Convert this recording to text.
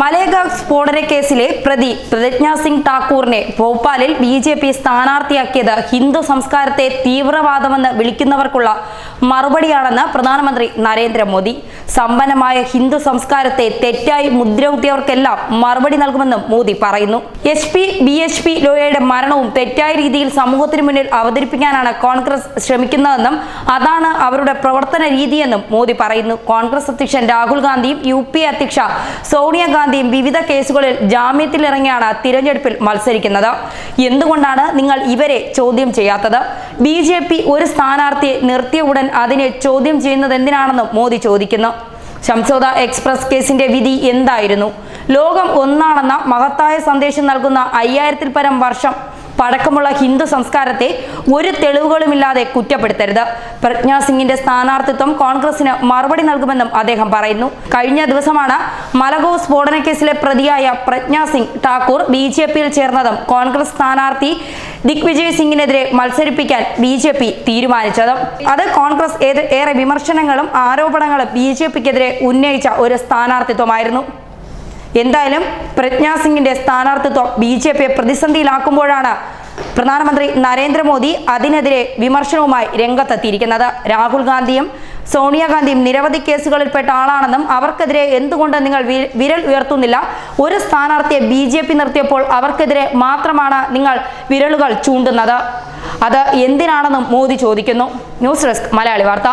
മലേഗാവ് സ്ഫോടന കേസിലെ പ്രതി പ്രതിജ്ഞാ സിംഗ് ഠാക്കൂറിനെ ഭോപ്പാലിൽ ബി ജെ പി സ്ഥാനാർത്ഥിയാക്കിയത് ഹിന്ദു സംസ്കാരത്തെ തീവ്രവാദമെന്ന് വിളിക്കുന്നവർക്കുള്ള മറുപടിയാണെന്ന് പ്രധാനമന്ത്രി നരേന്ദ്രമോദി. സമ്പന്നമായ ഹിന്ദു സംസ്കാരത്തെ തെറ്റായി മുദ്രകുത്തിയവർക്കെല്ലാം മറുപടി നൽകുമെന്നും മോദി പറയുന്നു. H P B H P ലോയയുടെ മരണവും തെറ്റായ രീതിയിൽ സമൂഹത്തിന് മുന്നിൽ അവതരിപ്പിക്കാനാണ് കോൺഗ്രസ് ശ്രമിക്കുന്നതെന്നും അതാണ് അവരുടെ പ്രവർത്തന രീതിയെന്നും മോദി പറയുന്നു. കോൺഗ്രസ് അധ്യക്ഷൻ രാഹുൽ ഗാന്ധിയും യു പി അധ്യക്ഷ അധ്യക്ഷ സോണിയാഗാന്ധിയും വിവിധ കേസുകളിൽ ജാമ്യത്തിലിറങ്ങിയാണ് തിരഞ്ഞെടുപ്പിൽ മത്സരിക്കുന്നത്. എന്തുകൊണ്ടാണ് നിങ്ങൾ ഇവരെ ചോദ്യം ചെയ്യാത്തത്? ബി ജെ പി ഒരു സ്ഥാനാർത്ഥിയെ നിർത്തിയ ഉടൻ അതിനെ ചോദ്യം ചെയ്യുന്നത് എന്തിനാണെന്നും മോദി ചോദിക്കുന്നു. ശംസോദ എക്സ്പ്രസ് കേസിന്റെ വിധി എന്തായിരുന്നു? ലോകം ഒന്നാണെന്ന മഹത്തായ സന്ദേശം നൽകുന്ന അയ്യായിരത്തിൽ പരം വർഷം പഴക്കമുള്ള ഹിന്ദു സംസ്കാരത്തെ ഒരു തെളിവുകളുമില്ലാതെ കുറ്റപ്പെടുത്തരുത്. പ്രജ്ഞാ സിംഗിന്റെ സ്ഥാനാർത്ഥിത്വം കോൺഗ്രസിന് മറുപടി നൽകുമെന്നും അദ്ദേഹം പറയുന്നു. കഴിഞ്ഞ ദിവസമാണ് മലഗോ സ്ഫോടന കേസിലെ പ്രതിയായ പ്രജ്ഞാ സിംഗ് ഠാക്കൂർ ബി ജെ പിയിൽ ചേർന്നതും കോൺഗ്രസ് സ്ഥാനാർത്ഥി ദിഗ്വിജയ് സിംഗിനെതിരെ മത്സരിപ്പിക്കാൻ ബി ജെ പി തീരുമാനിച്ചത്. അത് കോൺഗ്രസ് ഏറെ വിമർശനങ്ങളും ആരോപണങ്ങളും ബി ജെ പിക്കെതിരെ ഉന്നയിച്ച ഒരു സ്ഥാനാർത്ഥിത്വമായിരുന്നു. എന്തായാലും പ്രജ്ഞാ സിംഗിന്റെ സ്ഥാനാർത്ഥിത്വം ബി ജെ പിയെ പ്രതിസന്ധിയിലാക്കുമ്പോഴാണ് പ്രധാനമന്ത്രി നരേന്ദ്രമോദി അതിനെതിരെ വിമർശനവുമായി രംഗത്തെത്തിയിരിക്കുന്നത്. രാഹുൽ ഗാന്ധിയും സോണിയാഗാന്ധിയും നിരവധി കേസുകളിൽപ്പെട്ട ആളാണെന്നും അവർക്കെതിരെ എന്തുകൊണ്ട് നിങ്ങൾ വിരൽ ഉയർത്തുന്നില്ല? ഒരു സ്ഥാനാർത്ഥിയെ ബി ജെ പി നിർത്തിയപ്പോൾ അവർക്കെതിരെ മാത്രമാണ് നിങ്ങൾ വിരലുകൾ ചൂണ്ടുന്നത്. അത് എന്തിനാണെന്നും മോദി ചോദിക്കുന്നു. ന്യൂസ് ഡെസ്ക് മലയാളി വാർത്ത.